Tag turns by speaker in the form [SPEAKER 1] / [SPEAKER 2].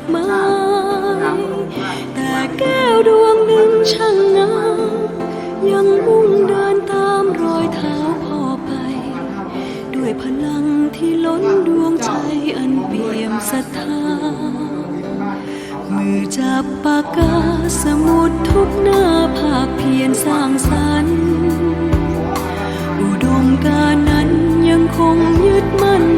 [SPEAKER 1] อกไม้ แต่แก้วดวงหนึ่งช่างงามยังมุ่งเดินตามรอยเท้าพ่อไป ด้วยพลังที่ล้นดวงใจอันเปี่ยมศรัทธามือจับปากกาสมุดทุกหน้าภาคเพียนสร้างสรรค์ อุดมการนั้นยังคงยึดมั่น